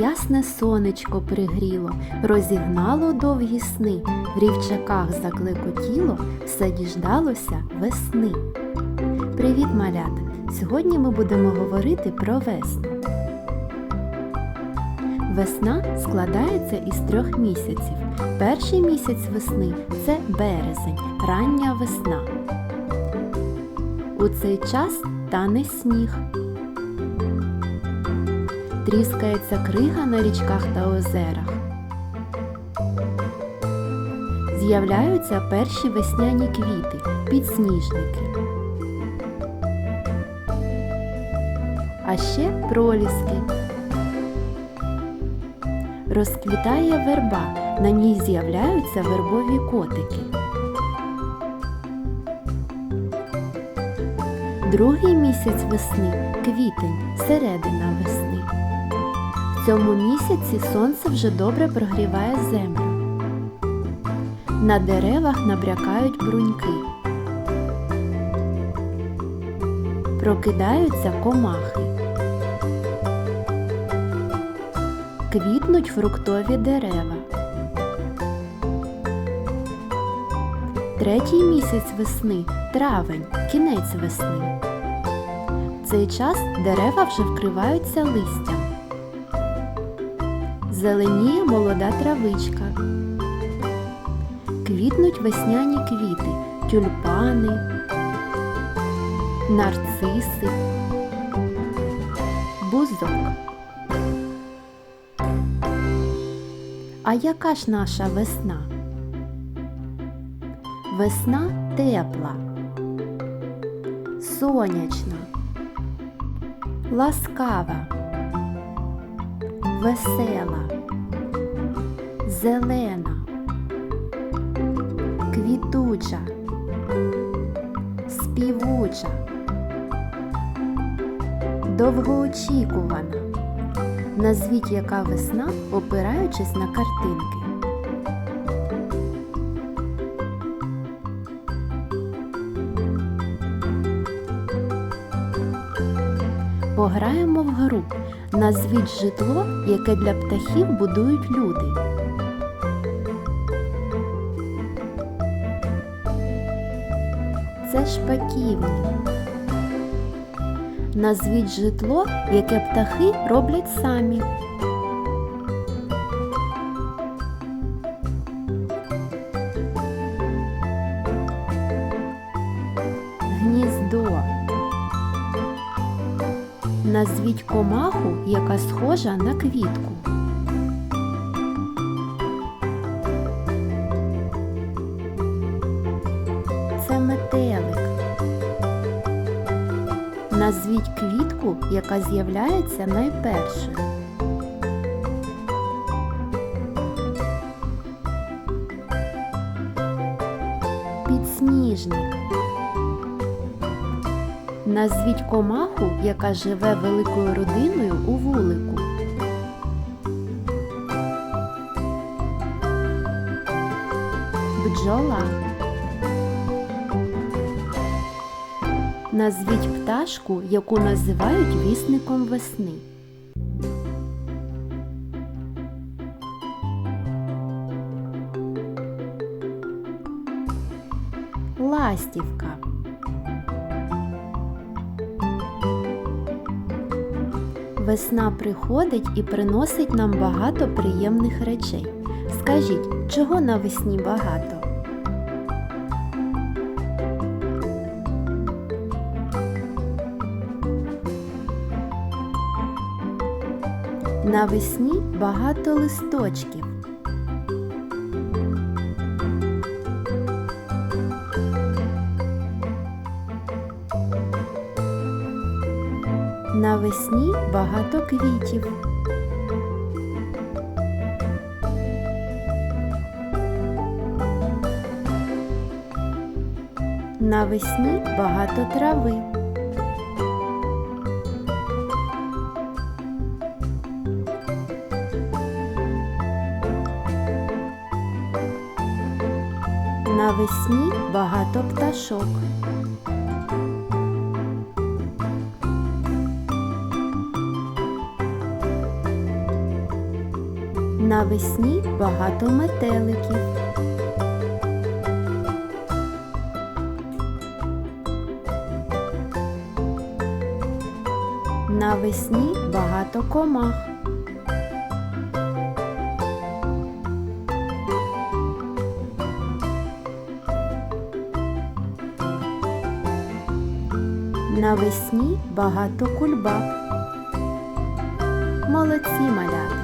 ясне сонечко пригріло, розігнало довгі сни, в рівчаках заклекотіло, все діждалося весни. Привіт, малята! Сьогодні ми будемо говорити про весну. Весна складається із трьох місяців. Перший місяць весни це березень, рання весна. У цей час тане сніг. Тріскається крига на річках та озерах. З'являються перші весняні квіти, підсніжники. А ще проліски. Розквітає верба, на ній з'являються вербові котики. Другий місяць весни квітень, середина весни. Цьому місяці сонце вже добре прогріває землю. На деревах набрякають бруньки. Прокидаються комахи. Квітнуть фруктові дерева. Третій місяць весни травень, кінець весни. В цей час дерева вже вкриваються листям. Зеленіє молода травичка. Квітнуть весняні квіти, тюльпани, нарциси, бузок. А яка ж наша весна? Весна тепла, сонячна, ласкава, весела, зелена, квітуча, співуча, довгоочікувана. Назвіть яка весна, опираючись на картинки. Пограємо в гру. Назвіть житло, яке для птахів будують люди. Це шпаківні. Назвіть житло, яке птахи роблять самі. Гніздо. Назвіть комаху, яка схожа на квітку. Це метелик. Назвіть квітку, яка з'являється найпершою. Підсніжник. Назвіть комаху, яка живе великою родиною у вулику. Бджола. Назвіть пташку, яку називають вісником весни. Ластівка. Весна приходить і приносить нам багато приємних речей. Скажіть, чого навесні багато? Навесні багато листочків. Навесні багато квітів. Навесні багато трави. Навесні багато пташок. Навесні багато метеликів. Навесні багато комах. Навесні багато кульбаб. Молодці малята!